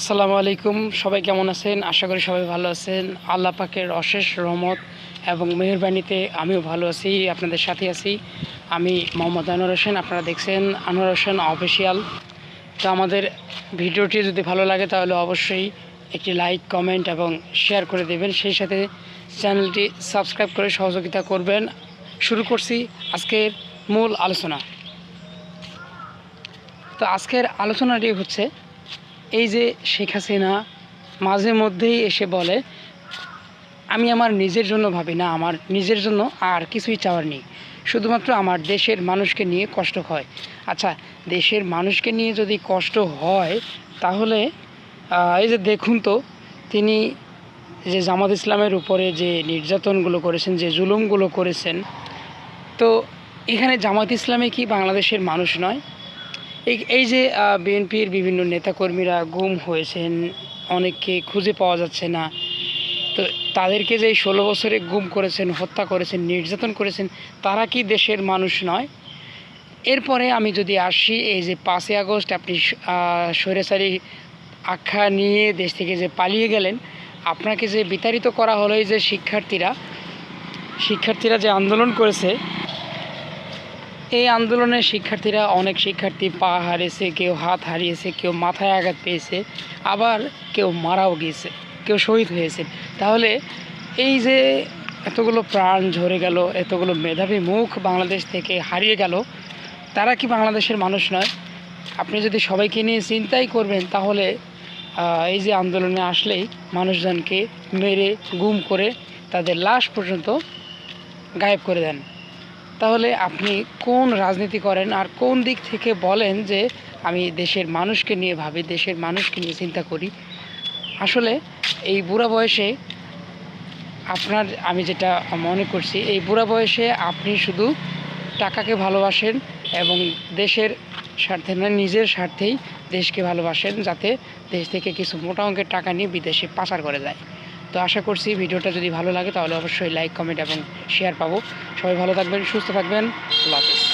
আসসালামু আলাইকুম, সবাই কেমন আছেন? আশা করি সবাই ভালো আছেন। আল্লাহ পাকের অশেষ রহমত এবং মেহরবানিতে আমিও ভালো আছি, আপনাদের সাথে আছি। আমি মোহাম্মদ আনোয়ার হোসেন, আপনারা দেখছেন আনোয়ার হোসেন অফিসিয়াল। তো আমাদের ভিডিওটি যদি ভালো লাগে তাহলে অবশ্যই একটি লাইক, কমেন্ট এবং শেয়ার করে দেবেন। সেই সাথে চ্যানেলটি সাবস্ক্রাইব করে সহযোগিতা করবেন। শুরু করছি আজকের মূল আলোচনা। তো আজকের আলোচনাটি হচ্ছে এই যে শেখ হাসিনা মাঝে মধ্যেই এসে বলে, আমি আমার নিজের জন্য ভাবি না, আমার নিজের জন্য আর কিছুই চাওয়ার নেই। শুধুমাত্র আমার দেশের মানুষকে নিয়ে কষ্ট হয়। আচ্ছা দেশের মানুষকে নিয়ে যদি কষ্ট হয়, তাহলে এই যে দেখুন তো, তিনি যে জামাত ইসলামের উপরে যে নির্যাতনগুলো করেছেন, যে জুলুমগুলো করেছেন, তো এখানে জামাত ইসলামে কি বাংলাদেশের মানুষ নয়? এই এই যে বিএনপির বিভিন্ন নেতাকর্মীরা গুম হয়েছেন, অনেককে খুঁজে পাওয়া যাচ্ছে না, তো তাদেরকে যে ষোলো বছরে গুম করেছেন, হত্যা করেছেন, নির্যাতন করেছেন, তারা কি দেশের মানুষ নয়? এরপরে আমি যদি আসি, এই যে পাঁচই আগস্ট, আপনি স্বৈরাচারী আখ্যা নিয়ে দেশ থেকে যে পালিয়ে গেলেন, আপনাকে যে বিতাড়িত করা হলো এই যে শিক্ষার্থীরা শিক্ষার্থীরা যে আন্দোলন করেছে এই আন্দোলনে শিক্ষার্থীরা অনেক শিক্ষার্থী পা হারিয়েছে, কেউ হাত হারিয়েছে, কেউ মাথায় আঘাত পেয়েছে, আবার কেউ মারাও গিয়েছে, কেউ শহীদ হয়েছে। তাহলে এই যে এতগুলো প্রাণ ঝরে গেল, এতগুলো মেধাবী মুখ বাংলাদেশ থেকে হারিয়ে গেল, তারা কি বাংলাদেশের মানুষ নয়? আপনি যদি সবাইকে নিয়ে চিন্তাই করবেন, তাহলে এই যে আন্দোলনে আসলেই মানুষজনকে মেরে, গুম করে তাদের লাশ পর্যন্ত গায়েব করে দেন। তাহলে আপনি কোন রাজনীতি করেন আর কোন দিক থেকে বলেন যে আমি দেশের মানুষকে নিয়ে ভাবি, দেশের মানুষকে নিয়ে চিন্তা করি? আসলে এই বুড়া বয়সে আপনার, আমি যেটা মনে করছি, এই বুড়া বয়সে আপনি শুধু টাকাকে ভালোবাসেন এবং দেশের স্বার্থে না নিজের স্বার্থেই দেশকে ভালোবাসেন যাতে দেশ থেকে কিছু মোটা অঙ্কের টাকা নিয়ে বিদেশে পাচার করে যায় তো আশা করছি ভিডিওটা যদি ভালো লাগে তাহলে অবশ্যই লাইক কমেন্ট এবং শেয়ার পাবো। সবাই ভালো থাকবেন, সুস্থ থাকবেন। আল্লাহ হাফিজ।